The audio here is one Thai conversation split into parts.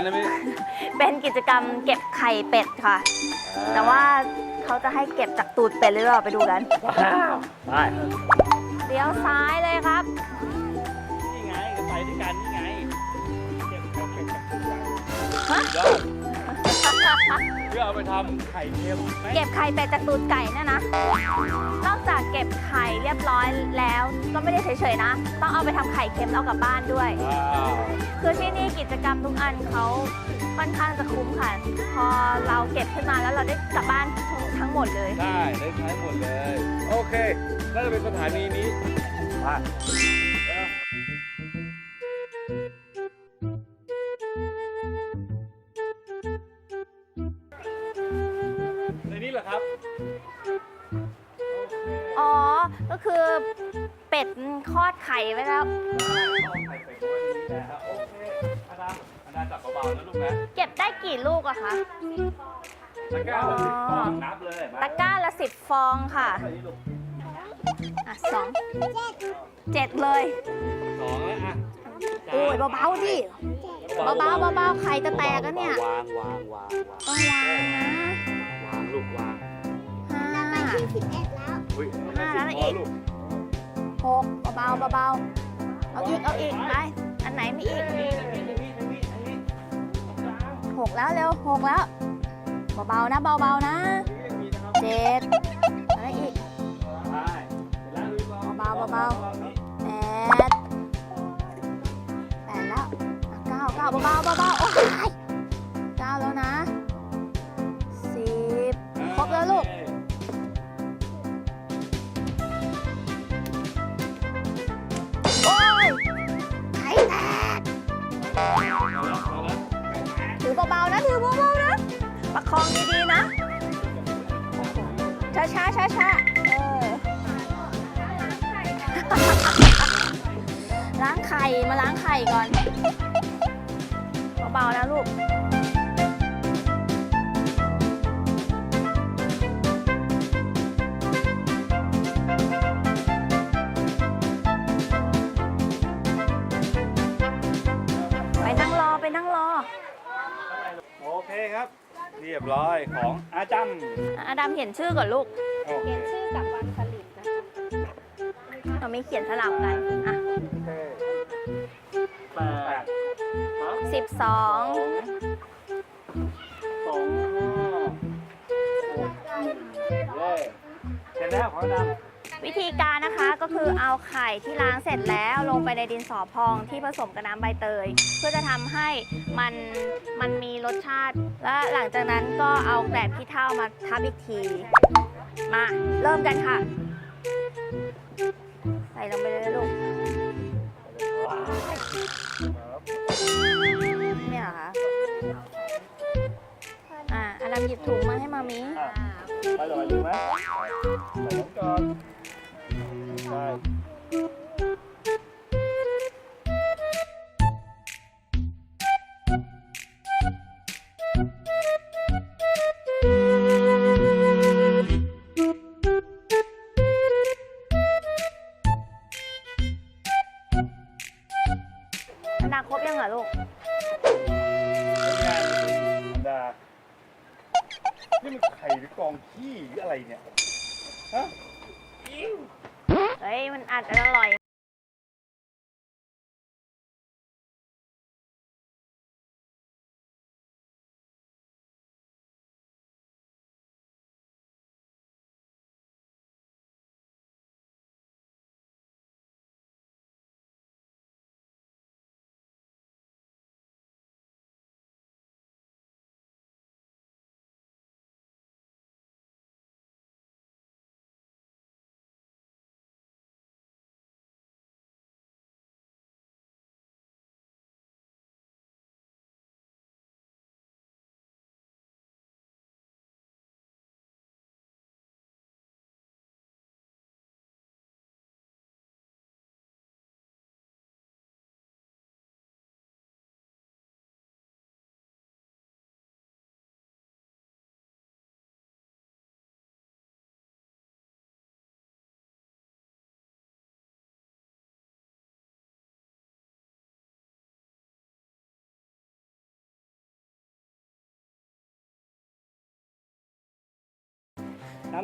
นอะไรนะพี่เป็นกิจกรรมเก็บไข่เป็ดค่ะ แต่ว่าเขาจะให้เก็บจากตูดเป็ดหรือเปล่าไปดูกันว้าวไปเลี้ยวซ้ายเลยครับ นี่ไงก็ไปด้วยกันนี่ไงเก็บไข่เป็ดกับไก่ฮะยอด เพื่อเอาไปทำไข่เค็มไหมเก็บไข่เป็ดจากตูดไก่เนี่ยนะ นอกจากเก็บไข่เรียบร้อยแล้วก็ไม่ได้เฉยๆนะ ต้องเอาไปทำไข่เค็มแล้วเอากลับบ้านด้วย ว้าวคือที่นี่กิจกรรมทุกอันเขาค่อนข้างจะคุ้มค่ะ พอเราเก็บขึ้นมาแล้วเราได้กลับบ้านทั้งหมดเลย ได้ได้ใช้หมดเลย โอเคน่าจะเป็นสถานีนี้ไป ไข่ไว้แล้วเอาไข่เป็ดไว้ในนี้นะครับโอเคอาดาอาดาจับเบาๆนะลูกนะเก็บได้กี่ลูกอะคะ ตะกร้าละสิบฟองนับเลยมาตะกร้าละสิบฟองค่ะ ใส่นี่ลูกอะสองเจ็ดเลย สองแล้วอะโอ้ยเบาๆดิ เบาๆเบาๆไข่จะแตกแล้วเนี่ย วางวางวางวางต้องวางนะวางลูกวางห้าอุ้ยห้าแล้วอีก ลูก หกเบาๆเบาๆเอาอีกเอาอีกไปอันไหนมีอีกหกแล้วเร็วหกแล้วเบาๆนะเบาๆนะเจ็ดอะไรอีกเบาๆเบาแปดแปดแล้วเก้าเก้าเบาๆ ยบร้อยของอาจันอาดามเขียนชื่อก่อนลูกโอเคเขียนชื่อกับวันผลิตนะคะเราไม่เขียนสลับกันอะแปดครับสิบสองสองห้าหกเย้เสร็จแล้วของอาดำ วิธีการนะคะก็คือเอาไข่ที่ล้างเสร็จแล้วลงไปในดินสอพองที่ผสมกับน้ำใบเตย เพื่อจะทำให้มันมันมีรสชาติ และหลังจากนั้นก็เอาแบบขี้เถ้ามาทับอีกที มาเริ่มกันค่ะ ใส่ลงไปเลยนะลูกเนี่ยเหรอคะอะอดัมหยิบถุงมาให้มามีอะไปเลยดีไหมใส่น้ำก่อน ใช่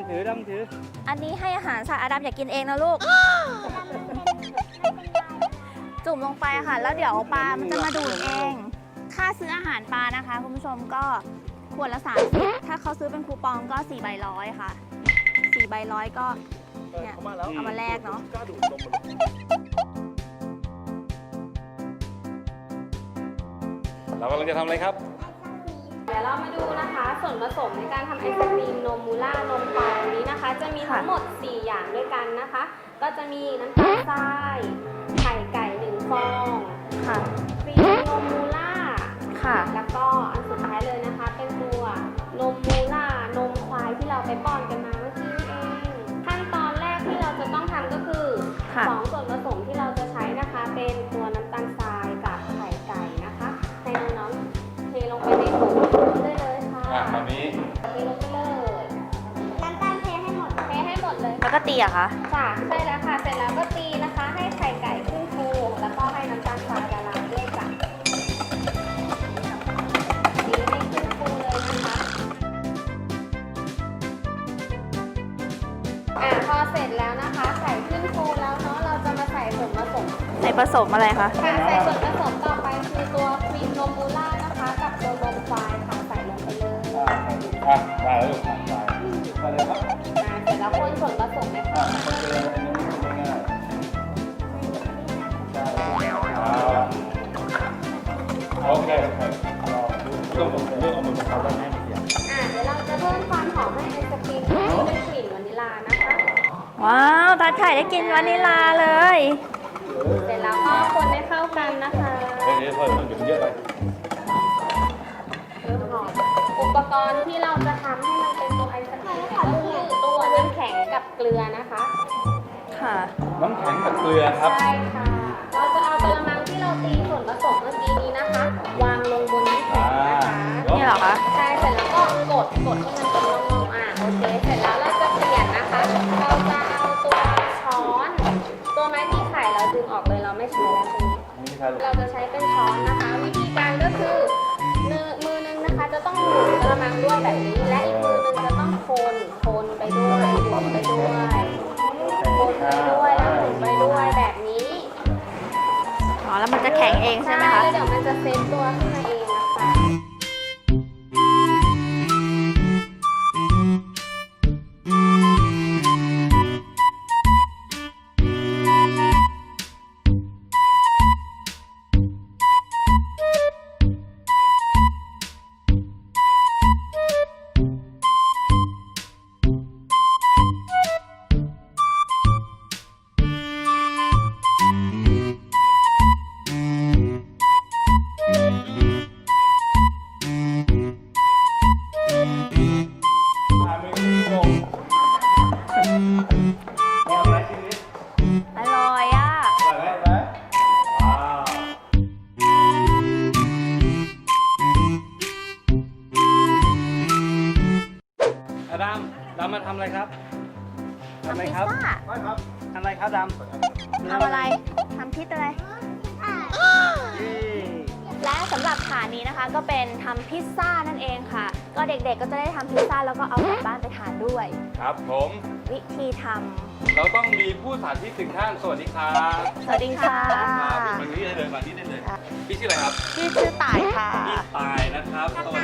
ำถือดำถือ อันนี้ให้อาหารสัตว์อดัมอย่ากินเองนะลูก จุ่มลงไปค่ะ แล้วเดี๋ยวปลามันจะมาดูดเอง ค่าซื้ออาหารปลานะคะคุณผู้ชมก็ขวดละ30ถ้าเขาซื้อเป็นคูปองก็4ใบร้อยค่ะ4ใบร้อยก็เนี่ยเข้ามาแล้วเอามาแลกเนอะกล้าดูดนมมันเรากำลังจะทำอะไรครับเดี๋ยวเรามาดูนะคะ ส่วนผสมในการทำไอศครีมนมมูล่านมเปล่านี้นะคะ จะมีทั้งหมด 4 อย่างด้วยกันนะคะ ก็จะมีน้ำตาลทรายไข่ไก่หนึ่งฟองค่ะครีมนมมูล่าค่ะ แล้วก็อันสุดท้ายเลยนะคะ เป็นตัวนมมูล่านมควายที่เราไปป้อนกันมาเมื่อกี้นี่เองขั้นตอนแรกที่เราจะต้องทำก็คือค่ะสอง ก็ตีอะคะค่ะใช่แล้วค่ะ เสร็จแล้วก็ตีนะคะ ให้ไข่ไก่ขึ้นฟูแล้วก็ให้น้ำตาลทรายละลายด้วยจ้ะตีให้ขึ้นฟูเลยนะคะอ่าพอเสร็จแล้วนะคะ ไข่ขึ้นฟูแล้วเนาะเราจะมาใส่ส่วนผสมในผสมอะไรคะการใส่ส่วนผสมต่อไปคือตัวครีมนมมูล่านะคะ กับตัวนมควายค่ะใส่ลงไปเลย อะได้แล้วลูกอะได้ได้เลยครับอ่าเสร็จแล้วคนส่วนผสมให้อะเข้ามันกันเจออันนี้มันง่ายๆได้โอเครอดูต้องผมเลือกเอามือมาทำได้ไหมเดี๋ยวอ่าเดี๋ยวเราจะเพิ่มความหอมให้ไอศครีมด้วยกลิ่นวานิลลานะคะ ว้าวตาไข่ได้กินวานิลาเลย เสร็จแล้วก็คนให้เข้ากันนะคะเดี๋ยวเดี๋ยวเพิ่มมันอยู่เยอะไปเริ่มหอมอุปกรณ์ที่เราจะทำให้มันเป็นตัวไอศครีมก็คือตัวน้ำแข็งกับเกลือนะคะค่ะ น้ำแข็งกับเกลือครับ ใช่ค่ะ เราจะเอากระมังที่เราตีส่วนผสมเมื่อกี้นี้นะคะ วางลงบนน้ำแข็งนะคะนี่เหรอคะ ใช่เสร็จแล้วก็กดกดให้มันเป็นร่องๆอะโอเคเสร็จแล้วเราจะเปลี่ยนนะคะ เราจะเอาตัวช้อน ตัวไม้ตีไข่เราดึงออกเลยเราไม่ใช้แล้วตรงนี้ นี่ครับเราจะใช้เป็นช้อนนะคะ วิธีการก็คือ จะต้องหมุนกระมังด้วยแบบนี้ และอีกมือนึงจะต้องคนคนไปด้วยหมุนไปด้วยคนไปด้วยแล้วหมุนไปด้วยแบบนี้อ๋อแล้วมันจะแข็งเองใช่ไหมคะ แล้วเดี๋ยวมันจะเซตตัวขึ้นมาเองนำมาทำอะไรครับทำอะไรทำพิซครับซ่าได้ครับทำอะไรครับดำทำอะไรทำพิซอะไรเย้และสำหรับฐานนี้นะคะก็เป็นทำพิซซ่านั่นเองค่ะ ก็เด็กๆก็จะได้ทำพิซซ่าแล้วก็เอากลับบ้านไปทานด้วย ครับผม วิธีทเราต้องมีผู้สาธิตถึงท่านสวัสดีครับำสวัสดีค่ะครับมาที่ได้เลยมาที่ได้เลยพี่ชื่ออะไรครับ ชื่อชื่อต่ายค่ะ พี่ตายนะครับสวัสดีอะใ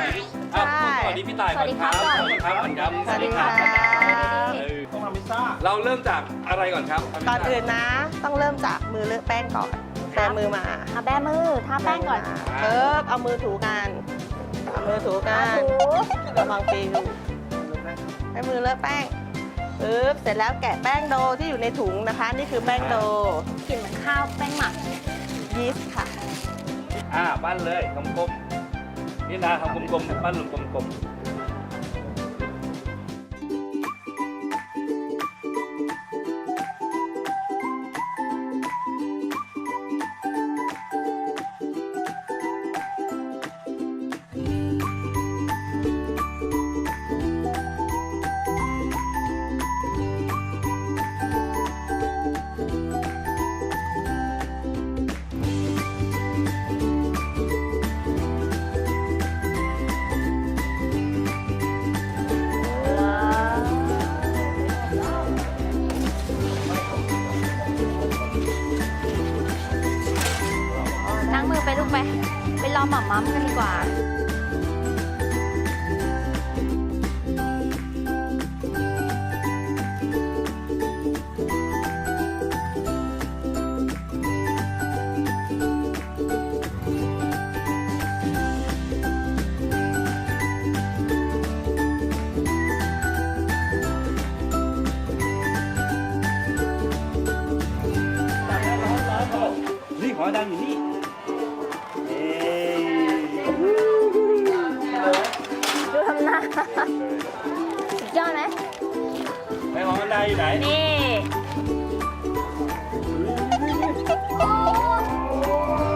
ช่ส วัสดีพี่ตายก่อนครับสวัสดีครับสวัสดีครับสวัสดีค่ะเออต้องทำพิซซ่าเราเริ่มจากอะไรก่อนครับก่อนอื่นนะ ต้องเริ่มจากมือเลอะแป้งก่อนแบมือมาเอาแบ้มือทาแป้งก่อนเพิ่มเอามือถูกันเอามือถูกัเอานถูระวังปลิวให้มือเลอะแป้งปึ๊บเสร็จแล้วแกะแป้งโดที่อยู่ในถุงนะคะ นี่คือแป้งโดกลิ่นเหมือนข้าวแป้งหมักยีสต์ค่ะ อ่าปั้นเลยกลมๆ นี่นะทำกลมๆปั้นหลุมกลม ไป ไปรอหม่ำมัมกันดีกว่านี่ของอาจารย์อยู่นี่ สุดยอดไหมไปของอาจารย์อยู่ไหนนี่ว้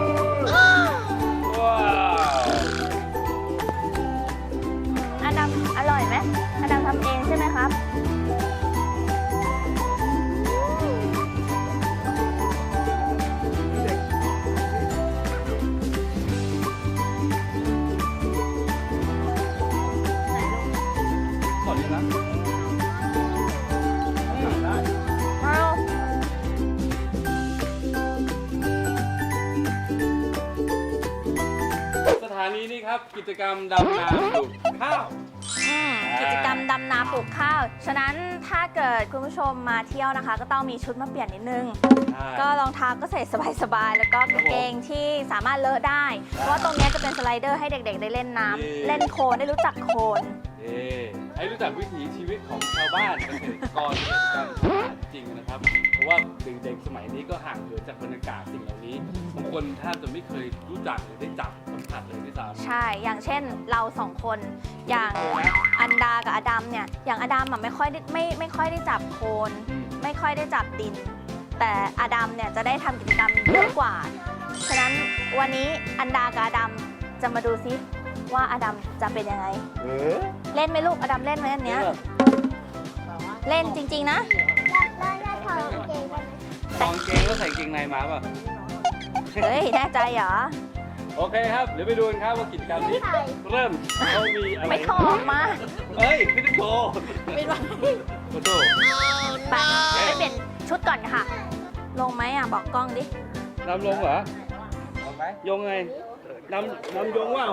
กิจกรรมดำนาปลูกข้าวอืมกิจกรรมดำนาปลูกข้าว ฉะนั้นถ้าเกิดคุณผู้ชมมาเที่ยวนะคะ ก็ต้องมีชุดมาเปลี่ยนนิดนึง ก็รองเท้าก็ใส่สบายๆ แล้วก็กางเกงที่สามารถเลอะได้ เพราะว่าตรงเนี้ยจะเป็นสไลเดอร์ให้เด็กๆ ได้เล่นน้ำ เล่นโคลนได้รู้จักโคลน เอ๊ให้รู้จักวิถีชีวิตของชาวบ้านเกษตรกรเกษตรกรรมจริงนะครับ เพราะว่าเด็กๆสมัยนี้ก็ห่างเหินจากบรรยากาศสิ่งเหล่านี้บางคนแทบจะไม่เคยรู้จักหรือได้จับ สัมผัสเลยด้วยซ้ำใช่ อย่างเช่นเราสองคน อย่างอันดากับอดัมเนี่ย อย่างอดัมอะไม่ค่อยได้ไม่ไม่ค่อยได้จับโคลนอืมไม่ค่อยได้จับดิน แต่อดัมเนี่ยจะได้ทำกิจกรรมเยอะกว่า ฉะนั้นวันนี้อันดากับอดัมจะมาดูซิว่าอดัมจะเป็นยังไง เออเล่นไหมลูกอดัมเล่นไหมอันเนี้ย เล่นจริง ๆ นะ กองเกงก็ใส่เกงในมาป่ะ เฮ้ย แน่ใจเหรอ โอเคครับ เดี๋ยวไปดูกันครับว่ากิจกรรมนี้ เริ่มเขามีอะไรไม่ถอดมาเฮ้ยไม่ต้องโชว์ไม่ไหวโอ้โหไปไปเปลี่ยนชุดก่อนค่ะ ลงไหมอะบอกกล้องดินำลงเหรอโยงไงนำนำโยงว่า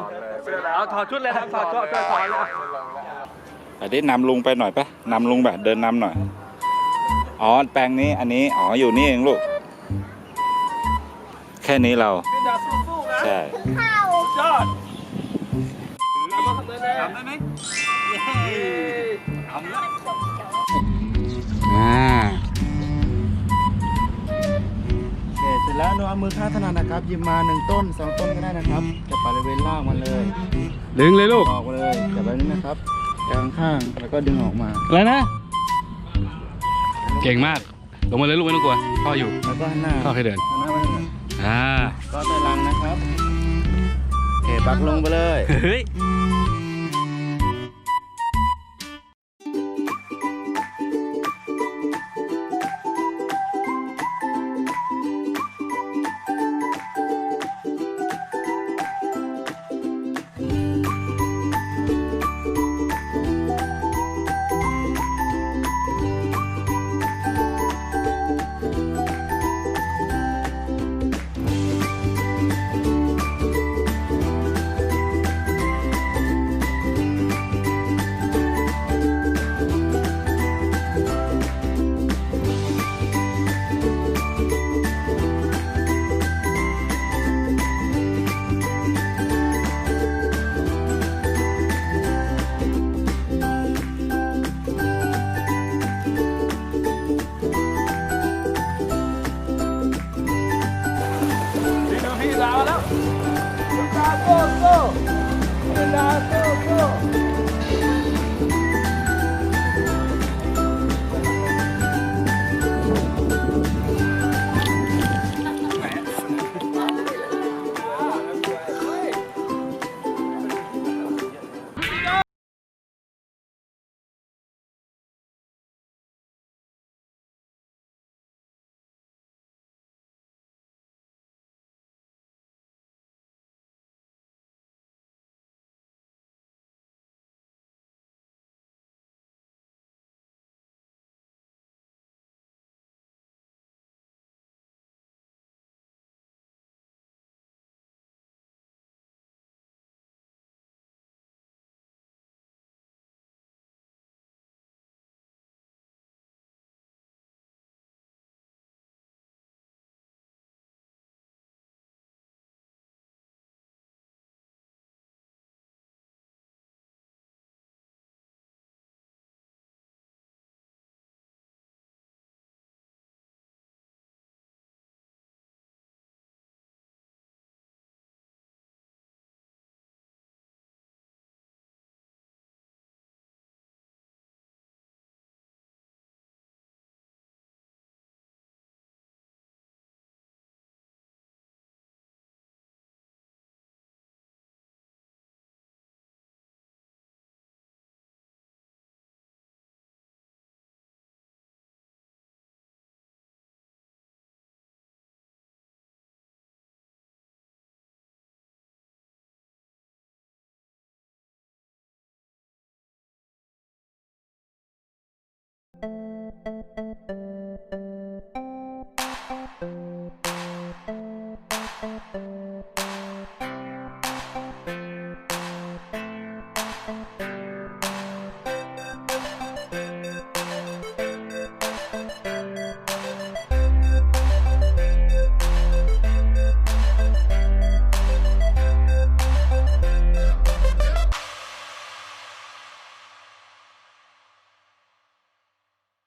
เอาถอดชุดเลยครับถอดถอดถอดถอดเลยอันนี้นำลุงไปหน่อยปะนำลุงแบบเดินนำหน่อย อ๋อแปลงนี้อันนี้ อ๋ออยู่นี่เองลูกแค่นี้เราพี่ดาสู้ๆนะใช่ยอดทำได้ไหมทำแล้วอ่าโอเคเสร็จแล้วหนูเอามือข้างถนัดนะครับหยิบมาหนึ่งต้นสองต้นก็ได้นะครับจับบริเวณล่างมันเลยดึงเลยลูกออกมาเลยจับแบบนี้นะครับกลางข้างแล้วก็ดึงออกมาอะไรนะ เก่งมากลงมาเลยลูกไม่ต้องกลัวพ่ออยู่แล้วก็หันหน้าพ่อเคยเดินหันหน้าไปทางไหน อ่าก็ใส่ลังนะครับโอเคปักลงไปเลย เฮ้ย